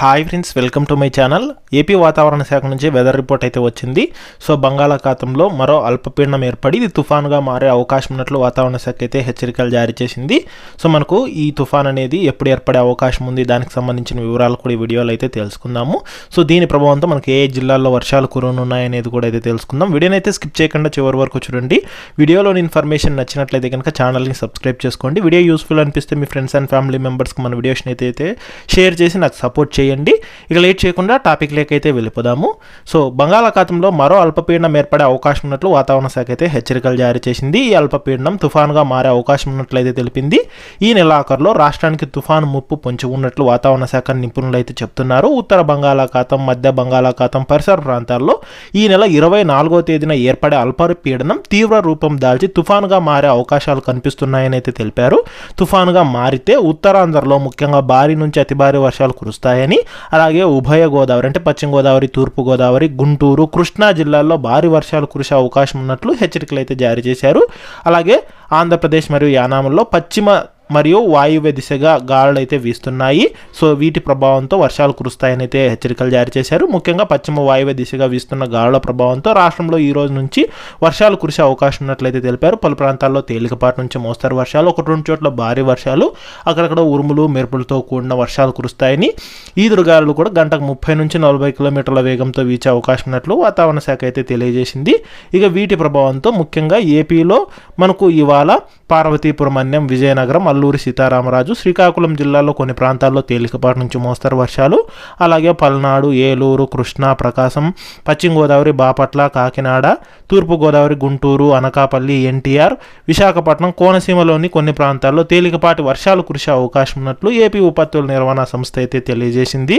Hi friends welcome to my channel AP వాతావరణ శాఖ నుంచి వెదర్ రిపోర్ట్ అయితే వచ్చింది. సో బంగాళాఖాతంలో మరో అల్పపీడనం ఏర్పడి ఇది తుఫాన్గా మారే అవకాశం ఉన్నట్లు వాతావరణ శాఖ అయితే హెచ్చరికలు జారీ చేసింది. సో మనకు ఈ తుఫాన్ అనేది ఎప్పుడు ఏర్పడే అవకాశం ఉంది దానికి సంబంధించిన వివరాలు కూడా ఈ వీడియోలో అయితే తెలుసుకుందాము. సో దీని ప్రభావంతో మనకి ఏ జిల్లాల్లో వర్షాలు కురనున్నాయనేది కూడా అయితే తెలుసుకుందాం. వీడియోని అయితే స్కిప్ చేయకుండా చివరి వరకు చూడండి. వీడియోలోని ఇన్ఫర్మేషన్ నచ్చినట్లయితే కనుక ఛానల్ని సబ్స్క్రైబ్ చేసుకోండి. వీడియో యూస్ఫుల్ అనిపిస్తే మీ ఫ్రెండ్స్ అండ్ ఫ్యామిలీ మెంబర్స్కి మన వీడియోస్ని అయితే షేర్ చేసి నాకు సపోర్ట్ చేయండి. ఇక లేట్ చేయకుండా టాపిక్ లేకైతే వెళ్ళిపోదాము. సో బంగాళాఖాతంలో మరో అల్పపీడనం ఏర్పడే అవకాశం ఉన్నట్లు వాతావరణ శాఖ అయితే హెచ్చరికలు జారీ చేసింది. ఈ అల్పపీడనం తుఫాన్గా మారే అవకాశం ఉన్నట్లయితే తెలిపింది. ఈ నెలాఖరులో రాష్ట్రానికి తుఫాను ముప్పు పొంచి ఉన్నట్లు వాతావరణ శాఖ నిపుణులు అయితే చెప్తున్నారు. ఉత్తర బంగాళాఖాతం మధ్య బంగాళాఖాతం పరిసర ప్రాంతాల్లో ఈ నెల ఇరవై నాలుగో తేదీన ఏర్పడే అల్పపీడనం తీవ్ర రూపం దాల్చి తుఫానుగా మారే అవకాశాలు కనిపిస్తున్నాయని అయితే తెలిపారు. తుఫానుగా మారితే ఉత్తరాంధ్రలో ముఖ్యంగా భారీ నుంచి అతి భారీ వర్షాలు కురుస్తాయని అలాగే ఉభయ గోదావరి అంటే పశ్చిమ గోదావరి తూర్పు గోదావరి గుంటూరు కృష్ణా జిల్లాల్లో భారీ వర్షాలు కురిసే అవకాశం ఉన్నట్లు హెచ్చరికలు అయితే జారీ చేశారు. అలాగే ఆంధ్రప్రదేశ్ మరియు యానాముల్లో పశ్చిమ మరియు వాయువ్య దిశగా గాలులు అయితే వీస్తున్నాయి. సో వీటి ప్రభావంతో వర్షాలు కురుస్తాయని అయితే హెచ్చరికలు జారీ చేశారు. ముఖ్యంగా పశ్చిమ వాయువ్య దిశగా వీస్తున్న గాలుల ప్రభావంతో రాష్ట్రంలో ఈ రోజు నుంచి వర్షాలు కురిసే అవకాశం ఉన్నట్లయితే తెలిపారు. పలు ప్రాంతాల్లో తేలికపాటి నుంచి మోస్తరు వర్షాలు ఒకటి రెండు చోట్ల భారీ వర్షాలు అక్కడక్కడ ఉరుములు మెరుపులతో కూడిన వర్షాలు కురుస్తాయని. ఈదురుగాలు కూడా గంటకు ముప్పై నుంచి నలభై కిలోమీటర్ల వేగంతో వీచే అవకాశం ఉన్నట్లు వాతావరణ శాఖ అయితే తెలియజేసింది. ఇక వీటి ప్రభావంతో ముఖ్యంగా ఏపీలో మనకు ఇవాళ పార్వతీపురం అన్యం విజయనగరం అల్లూరి సీతారామరాజు శ్రీకాకుళం జిల్లాలో కొన్ని ప్రాంతాల్లో తేలికపాటి నుంచి మోస్తరు వర్షాలు. అలాగే పల్నాడు ఏలూరు కృష్ణా ప్రకాశం పశ్చిమ గోదావరి బాపట్ల కాకినాడ తూర్పుగోదావరి గుంటూరు అనకాపల్లి ఎన్టీఆర్ విశాఖపట్నం కోనసీమలోని కొన్ని ప్రాంతాల్లో తేలికపాటి వర్షాలు కురిసే అవకాశం ఉన్నట్లు ఏపీ విపత్తుల నిర్వహణ సంస్థ అయితే తెలియజేసింది.